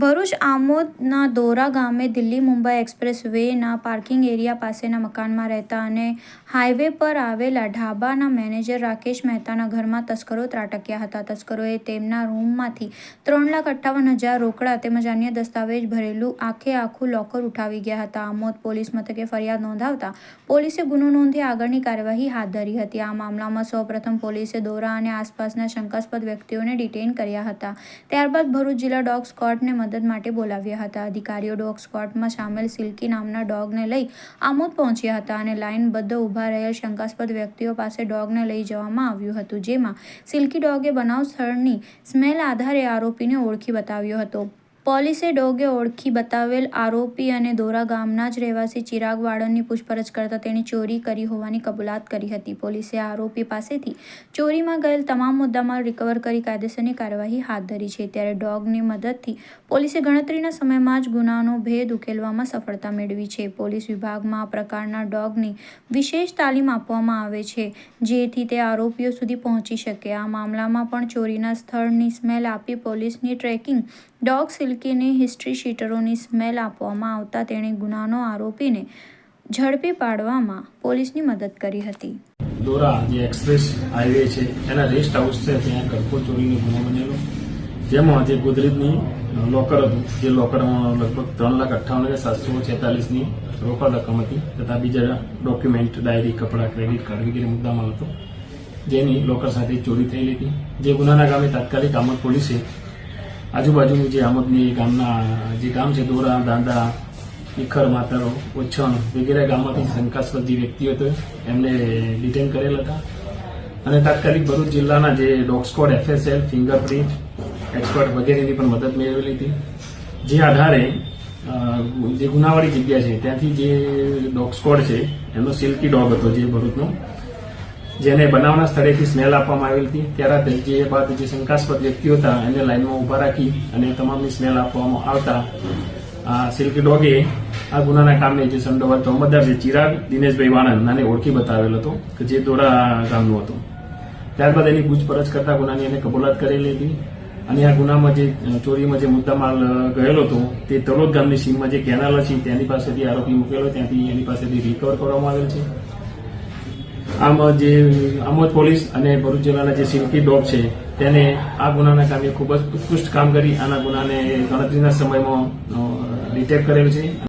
ભરૂચ આમોદના દોરા ગામે દિલ્હી મુંબઈ એક્સપ્રેસ વેના પાર્કિંગ એરિયા પાસેના મકાનમાં રહેતા અને હાઈવે પર આવેલા ઢાબાના મેનેજર રાકેશ મહેતાના ઘરમાં તસ્કરો ત્રાટક્યા હતા. તસ્કરોએ તેમના રૂમમાંથી ત્રણ લાખ અઠ્ઠાવન હજાર રોકડા તેમજ અન્ય દસ્તાવેજ ભરેલું આખે આખું લોકર ઉઠાવી ગયા હતા. આમોદ પોલીસ મથકે ફરિયાદ નોંધાવતા પોલીસે ગુનો નોંધી આગળની કાર્યવાહી હાથ ધરી હતી. આ મામલામાં સૌપ્રથમ પોલીસે દોરા અને આસપાસના શંકાસ્પદ વ્યક્તિઓને ડિટેઇન કર્યા હતા. ત્યારબાદ ભરૂચ જિલ્લા ડોગ સ્કોટને મદદ માટે બોલાવ્યા હતા. અધિકારીઓ ડોગ સ્ક્વોડમાં સામેલ સિલ્કી નામના ડોગને લઈ આમોદ પહોંચ્યા હતા અને લાઇનબદ્ધ ઊભા રહેલ શંકાસ્પદ વ્યક્તિઓ પાસે ડોગને લઈ જવામાં આવ્યું હતું, જેમાં સિલ્કી ડોગે બનાવ સ્થળની સ્મેલ આધારે આરોપીને ઓળખી બતાવ્યો હતો. પોલીસે ડોગે ઓળખી બતાવેલ આરોપી અને દોરા ગામના જ રહેવાસી ચિરાગ વાળનની પૂછપરછ કરતા તેણે ચોરી કરી હોવાની કબૂલાત કરી હતી. પોલીસે આરોપી પાસેથી ચોરીમાં ગયેલ તમામ મુદ્દામાલ રિકવર કરી કાયદેસરની કાર્યવાહી હાથ ધરી છે. ત્યારે ડોગની મદદથી પોલીસે ગણતરીના સમયમાં જ ગુનાનો ભેદ ઉકેલવામાં સફળતા મેળવી છે. પોલીસ વિભાગમાં આ પ્રકારના ડોગની વિશેષ તાલીમ આપવામાં આવે છે, જેથી તે આરોપીઓ સુધી પહોંચી શકે. આ મામલામાં પણ ચોરીના સ્થળની સ્મેલ આપી પોલીસની ટ્રેકિંગ ડોગ સિલ્કીની હિસ્ટ્રી શીટરોની સ્મેલ આપવામાં આવતા તેણે ગુનાનો આરોપીને ઝડપી પાડવામાં પોલીસની મદદ કરી હતી. દોરા જે એક્સપ્રેસ હાઈવે છે, એના રેસ્ટ હાઉસ છે, ત્યાં ઘરફોડ ચોરીનો ગુનો બનેલો. જેમાં જે ગોદરેજની લોકર હતું, જે લોકરમાં લગભગ ત્રણ લાખ અઠ્ઠાવન હજાર સાતસો છેતાલીસની રોકડ રકમ હતી, તથા બીજા ડોક્યુમેન્ટ, ડાયરી, કપડાં, ક્રેડિટ કાર્ડ વગેરે મુદ્દામાં હતો. જેની લોકર સાથે ચોરી થયેલી હતી. જે ગુનાના ગામે તાત્કાલિક આમદ પોલીસે આજુબાજુનું જે આમોદની ગામના, જે ગામ છે, દોરા, દાંડા, ઈખર, માતરો, ઓછણ વગેરે ગામમાંથી શંકાસ્પદ જે વ્યક્તિઓ હતો એમને ડિટેન કરેલ હતા. અને તાત્કાલિક ભરૂચ જિલ્લાના જે dog squad FSL fingerprint expert વગેરેની પણ મદદ મેળવેલી હતી. જે આધારે જે ગુનાવાળી જગ્યા છે, ત્યાંથી જે ડોગ સ્કોડ છે એનો સિલ્કી ડોગ હતો જે ભરૂચનો. જેને બનાવના સ્થળેથી સ્મેલ આપવામાં આવેલ હતી. ત્યારે જે બાદ જે શંકાસ્પદ વ્યક્તિઓ હતા, એને લાઈનમાં ઊભા રાખી અને તમામની સ્મેલ આપવામાં આવતા સિલ્કી ડોગે આ ગુનાના કામને જે સંડોવાતો અમદાર જે ચિરાગ, દિનેશભાઈ વાણંદ નાને ઓળખી બતાવેલ હતો કે જે દોરા ગામનું હતું. ત્યારબાદ એની પૂછપરછ કરતા ગુનાની એને કબૂલાત કરેલી હતી અને આ ગુનામાં જે ચોરીમાં જે મુદ્દામાલ ગયેલો હતો, તે તલોદ ગામની સીમમાં જે કેનાલ છે, તેની પાસેથી આરોપી મૂકેલો, ત્યાંથી એની પાસેથી રિકવર કરવામાં આવેલ છે. આમ જે આમોદ પોલીસ અને ભરૂચ જિલ્લાના જે સિલ્કી ડોગ છે, તેને આ ગુનાના કામે ખૂબ જ ઉત્કૃષ્ટ કામ કરી, આના ગુનાને ગણતરીના સમયમાં ડિટેક્ટ કરેલ છે.